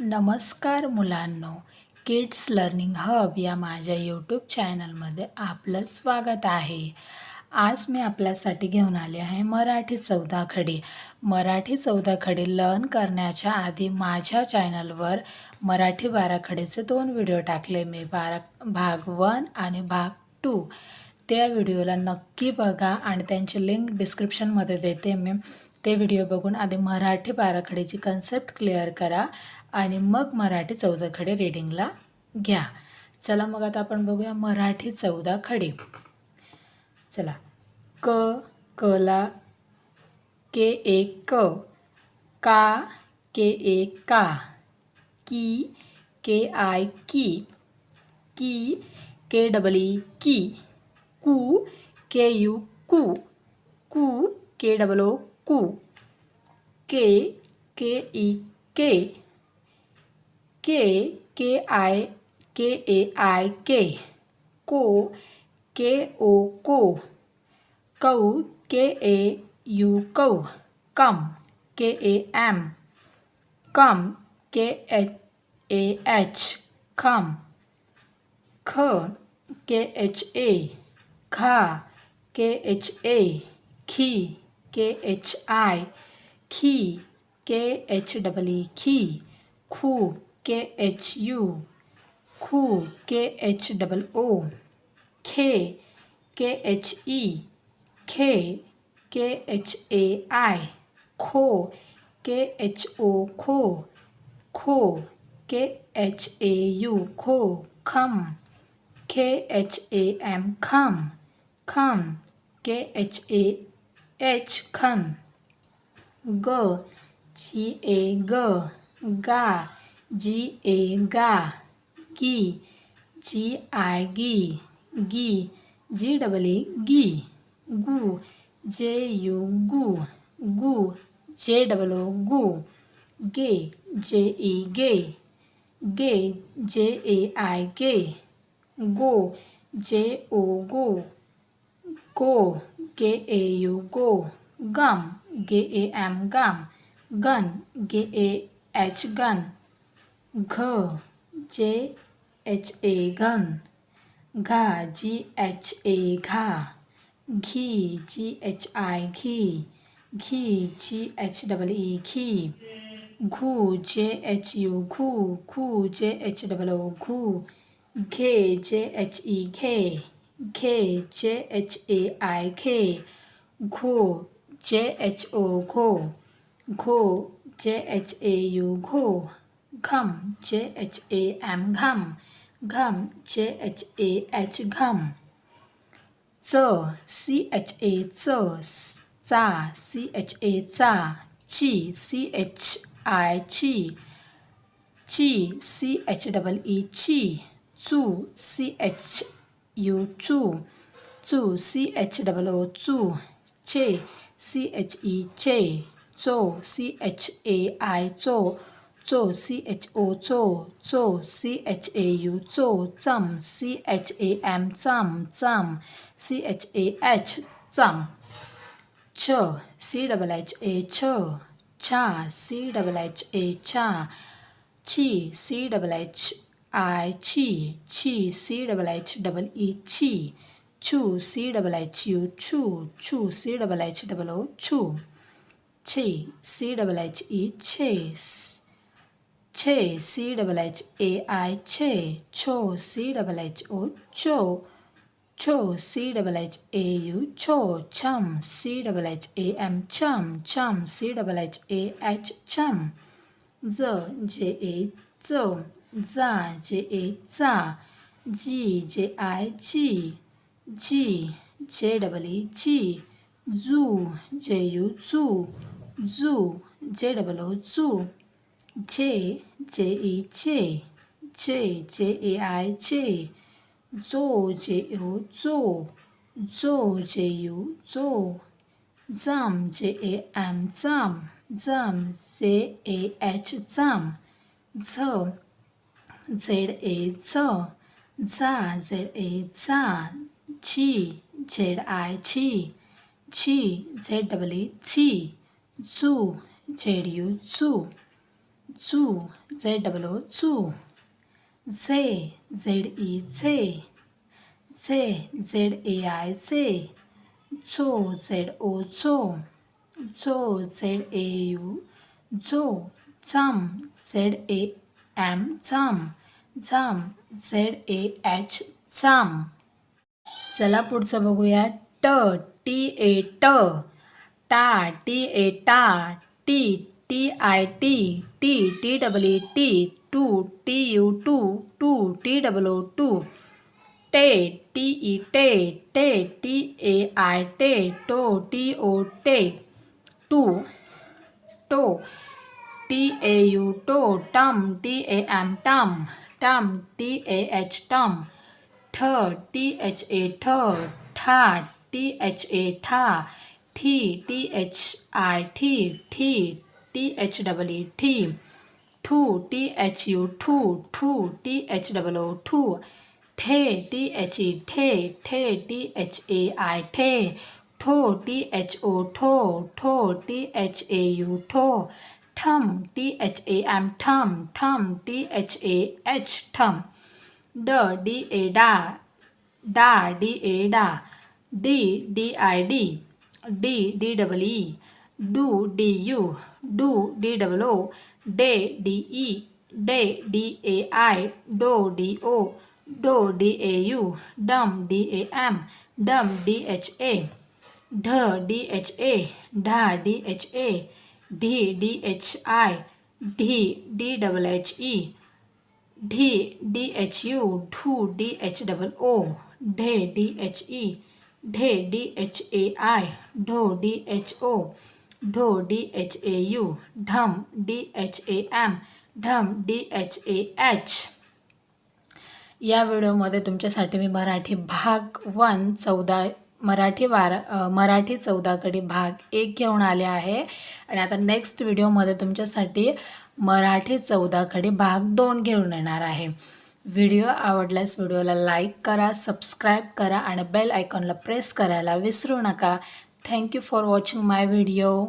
नमस्कार मुलांनो kids learning hub या माझ्या यूट्यूब चॅनलमध्ये आपलं स्वागत आहे. आज मी आपल्यासाठी घेऊन आले आहे मराठी चौदा खडी. मराठी चौदा खडी लर्न करण्याच्या आधी माझ्या चॅनलवर मराठी बाराखडीचे दोन व्हिडिओ टाकले. मी बारा भाग वन आणि भाग टू त्या व्हिडिओला नक्की बघा आणि त्यांची लिंक डिस्क्रिप्शनमध्ये देते मी. ते व्हिडिओ बघून आधी मराठी बाराखडीची कन्सेप्ट क्लिअर करा आणि मग मराठी चौदा खडे रिडिंगला घ्या. चला मग आता आपण बघूया मराठी चौदा खडे. चला. क कला के एक क. का के एक का. की के आय की. की के डबल ई की. कू के यू कू. कू के डबल ओ कू के के ई के के K I K A I के को के ओ को कौ के ए यू कौ कम के ए एम कम के एच ए एच खम ख के एच ए खा के एच ए खी K H I, khu, K H U, khu, K H O, K, K H E, K, K H A I, kho, K H O, kho, kho, K H A U, kho, come, come, come, H खम ग जी ए ग गा जी ए गा गी जी I गी गी जी double A गी गु जे यू गु गु जे डबल ओ गु गे जे ई गे गे जे ए आय गे गो जे ओ गो गो गे ए यू गो गम गे ए एम गम गन गे ए एच गन घ जे एच ए घन घा जी एच ए घा घी जी एच आय घी घे जे एच घे जे एच ए आय घे घो जे एच ओ घो घो जे एच ए यू घो घम जे एच ए एम घम घम जे एच ए एच घम च सी एच ए च चा सी एच ए चा ची सी एच आय ची ची सी एच डबल ई ची चू सी एच यू चू चू सी एच डबल ओ चू चे सी एच ई चे चो सी एच ए आय चो चो सी एच ओ चो चो सी एच ए यू चो चम सी एच ए एम चम चम सी एच ए एच चम छ सी डबल एच ए छ छा सी डबल एच ए छा छी सी डबल एच आय छी छी C double H double E छी छू सी डबल एच यू छू छू C double H double O छू छे सी डबल एच ई छे छे C double H A I छे छो सी डबल एच ओ छो छो C double H A U छो छम C double H A M छम छम C double H A H छम ज जे ए ज जा जे ए जा जी जे आय जी जी जे डबल ई जी जू जे यू जू जू जे डबल ओ जू जे जे ई जे जे जे ए आय जे जो जे ओ जो जो जे यू जो जाम जे ए एम जाम जम जे ए एच जाम झ झेड ए झ जा झेड ए झा छी झेड आय छी छी झेड डबल ई छी झू झेड यू झू झू झेड डबल ओ झू झे झेड ई झे झे झेड ए आय झे झो झेड ओ झो झो झेड ए यू झो झम झेड ए एम झम झम झेड ए एच झम चला पुढचं बघूया ट टी ए ट टा टी ए टा T T I T T T double T टू टी यू टू टू टी डबल टू टे टी ई टे टे टी ए आय टे टो टी ओ टे टू टो T A U toe, tum, T A M tum, tum, T A H tum, thir, T H A thir, tha, T H A tha, thi, T H I thi, thu, T H U thu, thu, T H W O thu, the, T H E the, the, T H A I the, tho, T H O tho, tho, T H A U tho, term, T H A M, term, term, T H A H, term. The, D A da, da, D A da, D D I D, D D double E, do, D U, do, D double O, day, D E, day, D A I, do, D O, do, D A U, dum, D A M, dum, D H A, the, D H A, da, D H A. ढी D H I ढी D double H E ढी D H U ढू D H double O ढे D H E ढे D H A I ढो D H O ढो D H A U ढम D H A M ढम D H A H. या व्हिडिओमध्ये तुमच्यासाठी मी मराठी भाग वन चौदा मराठी वार मराठी चौदाकडे भाग एक घेऊन आले आहे. आणि आता नेक्स्ट व्हिडिओमध्ये तुमच्यासाठी मराठी चौदाकडे भाग दोन घेऊन येणार आहे. व्हिडिओ आवडल्यास व्हिडिओला लाईक करा सबस्क्राईब करा आणि बेल आयकॉनला प्रेस करायला विसरू नका. Thank you for watching my video